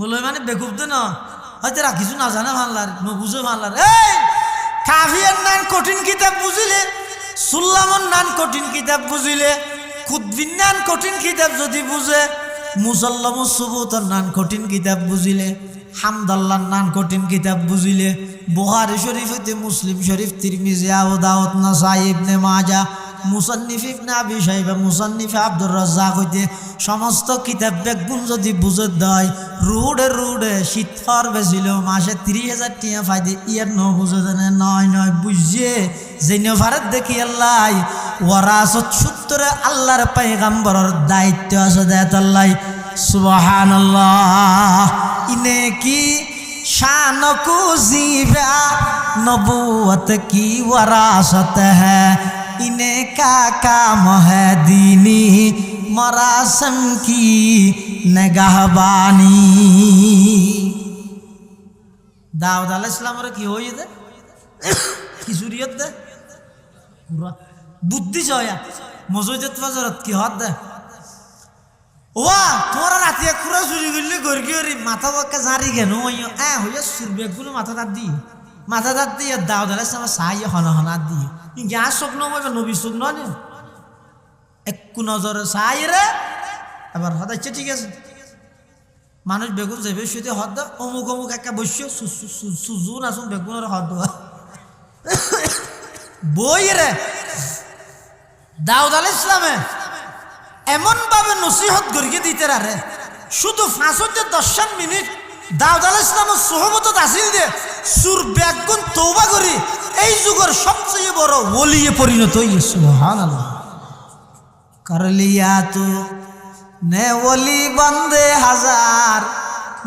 বলে মানে বেকুব তো না? হয়তো কিছু না জানে ভাল্লার নবুঝে ভাল্লার। এই, কাফিয়ার নান কঠিন কিতাব বুঝিলে সুল্লামন নান কঠিন কিতাব বুঝিলে কুদ্বিন নান কঠিন কিতাব যদি বুঝে মুসল্লাম সুবুতর নান কঠিন কিতাব বুঝিলে, হামদাল্লার নান কঠিন কিতাব বুঝিলে, বুহারি শরীফ হইতে মুসলিম শরীফ, তিরমিজি, আবু দাউদ, নাসাই, ইবনে মাজা মুসান্নিফ ইবনে আবি সাহেবা মুসান্নিফ আব্দুর রাজ্জাক হইতে সমস্ত কিতাব বেগুন যদি বুঝে দেয়, রুডে রুডে শীত বেছিল মাসে তিরিশ হাজার টিয়া ফাইদে, ইয়ার ন বুঝে জানে, নয় নয় বুঝিয়ে জেনে ভারত দেখি আল্লাহ। ওয়ারাসত সত্তরে আল্লাহর পাইগাম্বরের দায়িত্ব আছে দেয় আল্লাহ। ইনে কি শান কুজিবা নবুয়ত কি ওয়ারাসত হ্যাঁ है इन्हें का काम है दीनी मरासम की नगहबानी দাউদ আলাহ ইসলামের কি হয়ে দে কি সুরিয়ত দে পুরা বুদ্ধি ছয়া মজুজত বাজারত কি হত দে ওয়া তোরা রাতে কুড়া চুরি করলে গর্গি ওরি মাথা বাক্কা জারি কেন এ হইয়া সুরবেগ গুলো মাথা দাঁত দিয়ে মাথা দাঁত দিয়ে দাও দালে আমার সাই হনা হনা দিয়ে গ্যাস স্বপ্ন হবে নবী স্বপ্ন নে। একটু নজরে সাই রে। এবার হদাইছে ঠিক আছে মানুষ বেগুন যাবে শুতে হদ অমুক অমুক একটা বসছ সুজুন আসুন বেগুনের হদ বই রে। দাউদ আল ইসলামে এমন ভাবে নসিহত করিয়ে দিতে রে শুধু ফাঁসতে দশান মিনিট দাউদ আল ইসলামের সহমত আসিল দে সুর ব্যাগুন তৌবা করি এই যুগের সবচেয়ে বড় বলিয়ে পরিণত হয়েছে সুবহানাল্লাহ করলিয়া তো নে ওলি বন্দে হাজার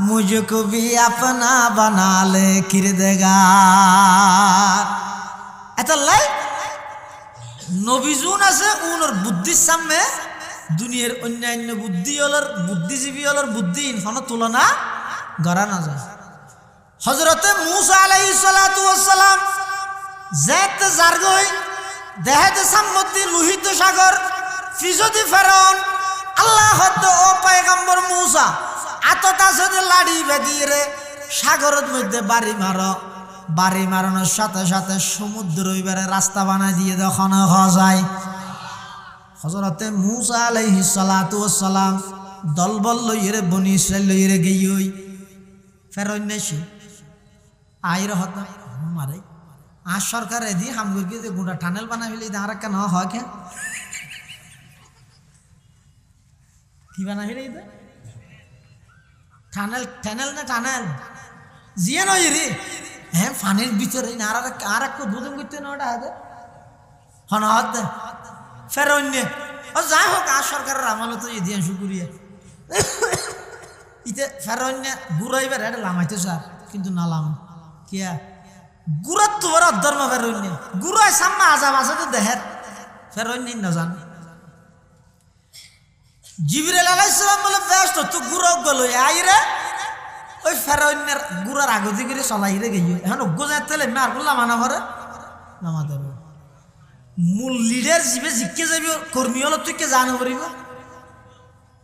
মুঝকো ভি আপনা বানালে কিরদেগার। এত লাই নবীজুন আছে, উনোর বুদ্ধির সামনে দুনিয়ার অন্যান্য বুদ্ধি অলর বুদ্ধিজীবী অলর বুদ্ধি ইনফানো তুলনা গড়ানো যায়। হজরতে মুসা আলাই সালাম যেতে জারগই দেহেতে সাম্মতি লোহিত সাগর ফিজদি ফেরন আল্লাহ হদ্দ ও পায়গাম্বর মুসা, আতত যে লাড়ি বেদিয়ে রে সাগরের মধ্যে বাড়ি মার বাড়ি মারানোর সাথে সাথে সমুদ্র এবারে রাস্তা বানাই দিয়ে দখনা যায় হজরতে মুসা আলাইহি সালাতু সালাম দলবল লইরে বনি ইসরাইল লইরে গেই ফেরন নেছি আইর হত মারে আর সরকার এদি হামগুরকে যে গোটা টানেল বানাই ফেলি আর কেন হয় কেন কি বানাই ফেলি টানেল টানেল না টানেল জিয়ে নয় রে হ্যাঁ ফানির ভিতরে আর আর এক দুদিন করতে না হাতে হন, হাত ফের অন্য। ও যাই হোক আর সরকারের আমলে তো দিয়ে শুকুরিয়া ইতে ফের অন্য ঘুরাইবার এটা লামাইতে স্যার কিন্তু না লাম কিয়া? গুড়াত তো বড় ধর্ম ফের অন্য গুড়াই সাম্মা আজাব আছে তো দেহের ফের অন্য না জান জিবরিল আলাইসালাম বলে ব্যস্ত তো গুড়া গেল আইরে ওই ফেরনের গুড়ার আগতি করে চলাই রে গেই এখন গোজাই তেলে মার বললাম মানা ভরে নামা দেব মূল লিডার জিবে জিকে যাবি কর্মী হলো তুই কে জানো পারিব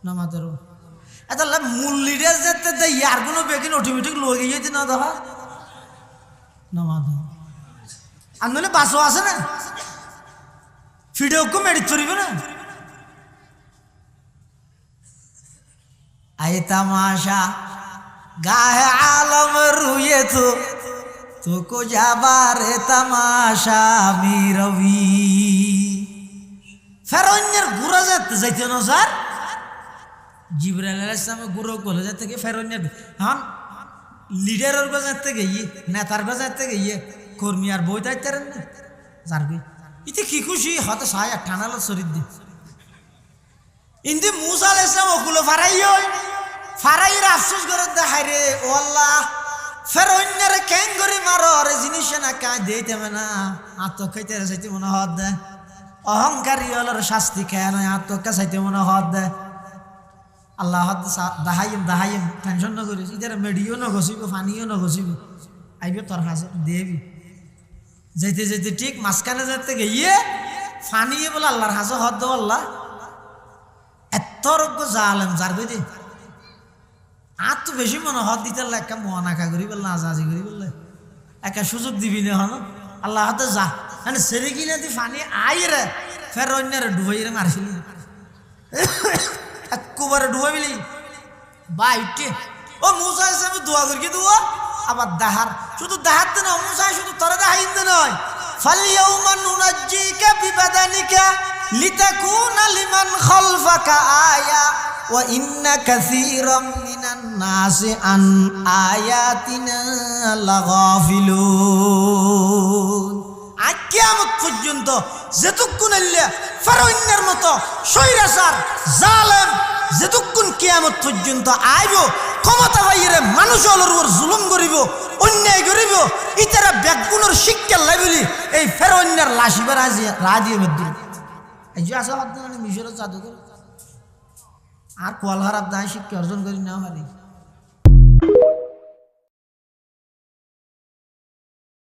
নামা দেব এটা মূল লিডার যেতে দে ইয়ার কোনো বেগিন অটোমেটিক লই গিয়ে না দেখা নমাদ। আন্দোলনে বাসও আছে না? ফিডেওকে মেডিট করিবে না? আই তামাশা, গাহে আলম রুয়ে তো, তোকো যাবার এ তামাশা আমি রবি। ফেরন্যের গুড়া যেতে যাইতে না স্যার? জিবরাল আলাইসলামের গুড়ো কলেজা থেকে ফেরন্যের হ্যাঁ? লিডারের গো যেতে গিয়ে, নেতার গো যেতে গিয়ে কর্মী আর বই দাইতে না যার গই ইতে কি খুশি? হতে সায় ঠানালো শরীর দি ইন্দি মুসা আলাইহিস সালাম ওগুলো ফারাই হয় ফারাইয়ের আফসোস করে দেখাই রে, ও আল্লাহ ফের অন্যরে কেন করি মারো? রে জিনিস না কায় দিতে না আত্ম খাইতে চাইতে মনে হত দে। অহংকারী হলোর শাস্তি খেয়ে নয় আত্মকা চাইতে মনে হত দে। আল্লাহ দাহাইম দাহাইম টেনশন না করিস ইদারে মেডিও না ঘষিব পানিও না ঘষিব আইব তোর হাসে দেবি। যাইতে যাইতে ঠিক মাঝখানে যাইতে গিয়ে ফানিয়ে বলে আল্লাহর হাসে হত দো আল্লাহ। এত রোগ্য জালেম যার গই আর তো বেশি মনে হত দিতে একটা মহানাকা করি বললে আজাজি করি বললে একটা সুযোগ দিবি না হন? আল্লাহ হাতে যা। মানে সেরে কিনে দি ফানি আই রে ফের অন্যের ডুবাই রে মারছিলি একবারে ডুবাইলি বাইটে। ও মুসা হিসাবে দোয়া করি দোয়া আবার দাহার শুধু দাহার না মুসা শুধু তোরা দাহাই তো নয় ফালিয়াউমা নুনাজ্জিকা বিবাদানিকা লিতাকুনা লিমান খালফাকা আয়া ওয়া ইন্না কাসীরাম মিনান নাসি আন আয়াতিনা লাগাফিলুন। আজ কিয়ামত পর্যন্ত ফেরোইনের মতো জালেম কিয়ামত পর্যন্ত আইব, ক্ষমতা পাইরে মানুষ অলর জুলুম করিব, অন্যায় করিব, ইতারা ব্যাগুণের শিক্ষা লাইবলি, এই ফেরোইনের লাশিবার আজি রাজিয়ে মধ্যে এই যে আসা মিশরের জাদুঘর। আর কোয়ালহার আবদায় শিক্ষা অর্জন করি না পারি